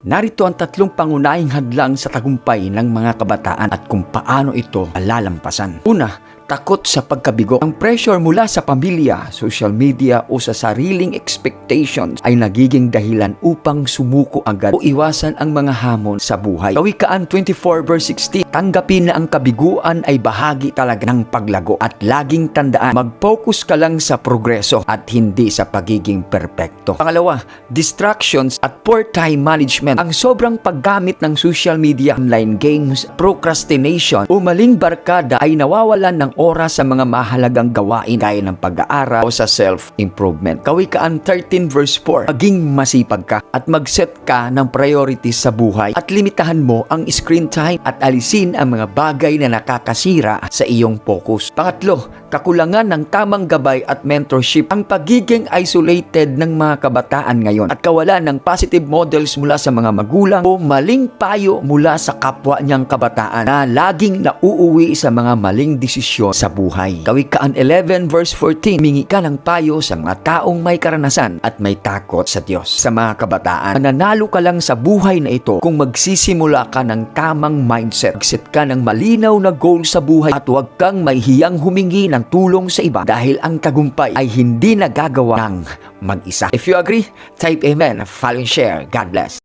Narito ang tatlong pangunahing hadlang sa tagumpay ng mga kabataan at kung paano ito lalampasan. Una, takot sa pagkabigo. Ang pressure mula sa pamilya, social media o sa sariling expectations ay nagiging dahilan upang sumuko agad o iwasan ang mga hamon sa buhay. Kawikaan 24 verse 16, tanggapin na ang kabiguan ay bahagi talaga ng paglago at laging tandaan, mag-focus ka lang sa progreso at hindi sa pagiging perpekto. Pangalawa, distractions at poor time management. Ang sobrang paggamit ng social media, online games, procrastination o maling barkada ay nawawalan ng oras sa mga mahalagang gawain gaya ng pag-aaral o sa self-improvement. Kawikaan 13 verse 4, maging masipag ka at mag-set ka ng priorities sa buhay at limitahan mo ang screen time at alisin ang mga bagay na nakakasira sa iyong focus. Pangatlo, kakulangan ng tamang gabay at mentorship. Ang pagiging isolated ng mga kabataan ngayon at kawalan ng positive models mula sa mga magulang o maling payo mula sa kapwa niyang kabataan na laging nauuwi sa mga maling desisyon sa buhay. Kawikaan 11 verse 14, mingi ka ng payo sa mga taong may karanasan at may takot sa Diyos. Sa mga kabataan, mananalo ka lang sa buhay na ito kung magsisimula ka ng tamang mindset. Magset ka ng malinaw na goal sa buhay at huwag kang mahihiyang humingi ng tulong sa iba dahil ang tagumpay ay hindi nagagawa ng mag-isa. If you agree, type amen, follow and share. God bless.